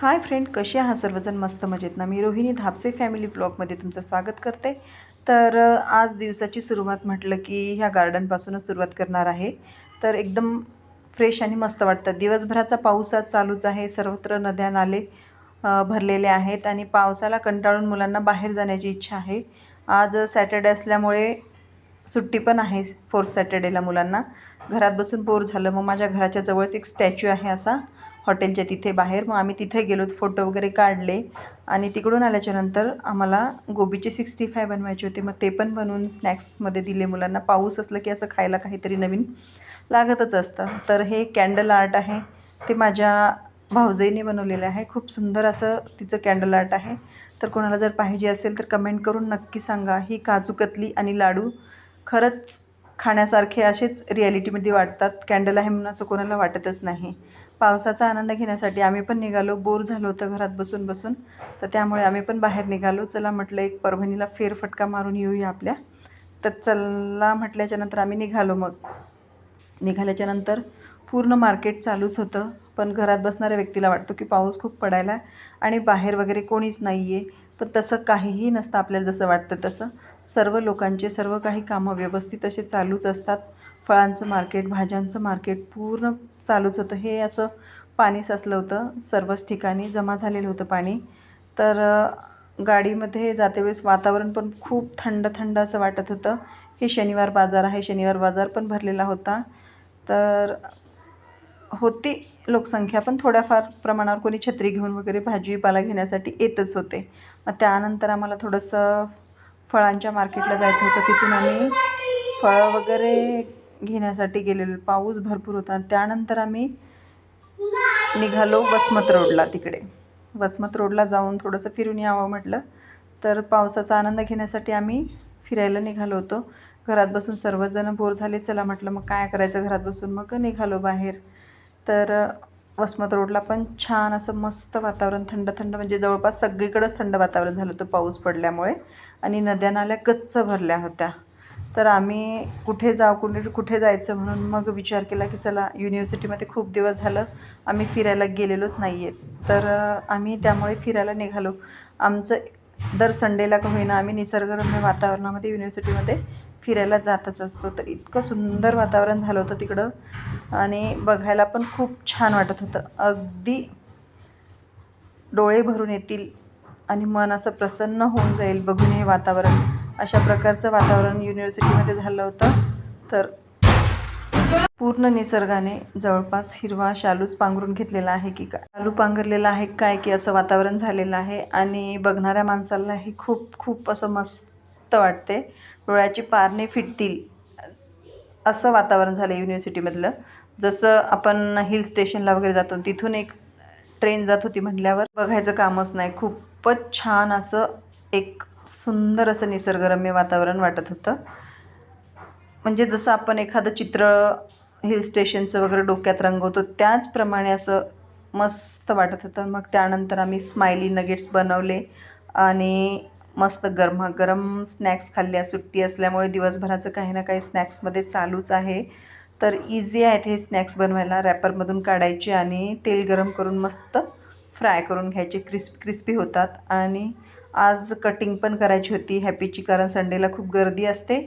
Hi friend कसे आहात? सर्वजण मस्त मजेत ना? मी रोहिणी धापसे फॅमिली ब्लॉगमध्ये तुमचं स्वागत करते. तर आज दिवसाची सुरुवात म्हटलं की ह्या गार्डनपासूनच सुरुवात करणार आहे. तर एकदम फ्रेश आणि मस्त वाटतं. दिवसभराचा पाऊस आज चालूच आहे. सर्वत्र नद्या नाले भरलेले आहेत आणि पावसाला कंटाळून मुलांना बाहेर जाण्याची इच्छा आहे. आज सॅटर्डे असल्यामुळे सुट्टी पण आहे फोर्थ सॅटर्डेला मुलांना. घरात बसून बोर झालं. मग माझ्या घराच्या जवळच एक स्टॅच्यू आहे असा. हॉटेलच्या तिथे बाहेर. मग आम्ही तिथे गेलो फोटो वगैरे काढले. आणि तिकडून आल्याच्यानंतर आम्हाला गोबीचे सिक्स्टी फाय बनवायचे होते. मग ते पण बनवून स्नॅक्समध्ये दिले मुलांना. पाऊस असलं की असं खायला काहीतरी नवीन लागतच असतं. तर हे कॅन्डल आर्ट आहे. ते माझ्या भाऊजाईने बनवलेलं आहे. खूप सुंदर असं तिचं कॅन्डल आर्ट आहे. तर कोणाला जर पाहिजे असेल तर कमेंट करून नक्की सांगा. ही काजू कतली आणि लाडू खरंच खाण्यासारखे असेच रिॲलिटीमध्ये वाटतात. कॅन्डल आहे म्हणून असं कोणाला वाटतच नाही. पावसाचा आनंद घेण्यासाठी आम्ही पण निघालो. बोर झालो होतं घरात बसून बसून. तर त्यामुळे आम्ही पण बाहेर निघालो. चला म्हटलं एक परभणीला फेरफटका मारून येऊया आपल्या. तर चला म्हटल्याच्यानंतर आम्ही निघालो मग. निघाल्याच्यानंतर पूर्ण मार्केट चालूच होतं. पण घरात बसणाऱ्या व्यक्तीला वाटतो की पाऊस खूप पडायला आणि बाहेर वगैरे कोणीच नाही आहे पण तसं काहीही नसतं आपल्याला जसं वाटतं तसं. सर्व लोकांचे सर्व काही कामं व्यवस्थित असे चालूच असतात. फळांचं मार्केट भाज्यांचं मार्केट पूर्ण चालूच होतं. हे असं पाणी साचलं होतं. सर्वच ठिकाणी जमा झालेलं होतं पाणी. तर गाडीमध्ये जाते वेळेस वातावरण पण खूप थंड थंड असं वाटत होतं. हे शनिवार बाजार आहे. शनिवार बाजार पण भरलेला होता. तर होती लोकसंख्या पण थोड्याफार प्रमाणावर कोणी छत्री घेऊन वगैरे भाजीपाला घेण्यासाठी येतच होते. मग त्यानंतर आम्हाला थोडंसं फळांच्या मार्केटला जायचं होतं. तिथून आम्ही फळं वगैरे घेण्यासाठी गेलेलो. पाऊस भरपूर होता. आणि त्यानंतर आम्ही निघालो वसमत रोडला तिकडे. वसमत रोडला जाऊन थोडंसं फिरून यावं म्हटलं. तर पावसाचा आनंद घेण्यासाठी आम्ही फिरायला निघालो होतो. घरात बसून सर्वजण बोर झाले. चला म्हटलं मग काय करायचं घरात बसून? मग निघालो बाहेर. तर वसमत रोडला पण छान असं मस्त वातावरण थंड थंड म्हणजे जवळपास सगळीकडंच थंड वातावरण झालं होतं पाऊस पडल्यामुळे. आणि नद्या नाल्या गच्च भरल्या होत्या. तर आम्ही कुठे जाऊ कुठे कुठे जायचं म्हणून मग विचार केला की चला युनिव्हर्सिटीमध्ये खूप दिवस झालं आम्ही फिरायला गेलेलोच नाही आहेत तर आम्ही त्यामुळे फिरायला निघालो. आमचं दर संडेला का होईना आम्ही निसर्गरम्य वातावरणामध्ये युनिव्हर्सिटीमध्ये फिरायला जातच असतो. तर इतकं सुंदर वातावरण झालं होतं तिकडं आणि बघायला पण खूप छान वाटत होतं. अगदी डोळे भरून येतील आणि मन असं प्रसन्न होऊन जाईल बघून हे वातावरण. अशा प्रकारचं वातावरण युनिव्हर्सिटीमध्ये झालं होतं. तर पूर्ण निसर्गाने जवळपास हिरवा शालूच पांघरून घेतलेला आहे की काय? शालू पांघरलेला आहे काय की असं वातावरण झालेलं आहे आणि बघणाऱ्या माणसालाही खूप खूप असं मस्त वाटते. डोळ्याची पारणे फिटतील असं वातावरण झालं युनिव्हर्सिटीमधलं जसं आपण हिल स्टेशनला वगैरे जातो तिथून एक ट्रेन जात होती म्हटल्यावर बघायचं कामच नाही. खूपच छान असं एक सुंदर असं निसर्गरम्य वातावरण वाटत होतं. म्हणजे जसं आपण एखादं चित्र हिल स्टेशनचं वगैरे डोक्यात रंगवतो त्याचप्रमाणे असं मस्त वाटत होतं. मग त्यानंतर आम्ही स्माइली नगेट्स बनवले आणि मस्त गरमागरम स्नॅक्स खाल्ल्या. सुट्टी असल्यामुळे दिवसभराचं काही ना काही स्नॅक्समध्ये चालूच आहे. तर इझी आहेत हे स्नॅक्स बनवायला. रॅपरमधून काढायचे आणि तेल गरम करून मस्त फ्राय करून घ्यायचे क्रिस्प क्रिस्पी होतात. आणि आज कटिंग पण करायची होती हॅपीची कारण संडेला खूप गर्दी असते.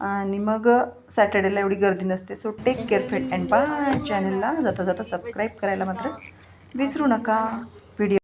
आणि मग सॅटर्डेला एवढी गर्दी नसते. So take care fit and bye चॅनलला जाता जाता सबस्क्राईब करायला मात्र विसरू नका. व्हिडिओ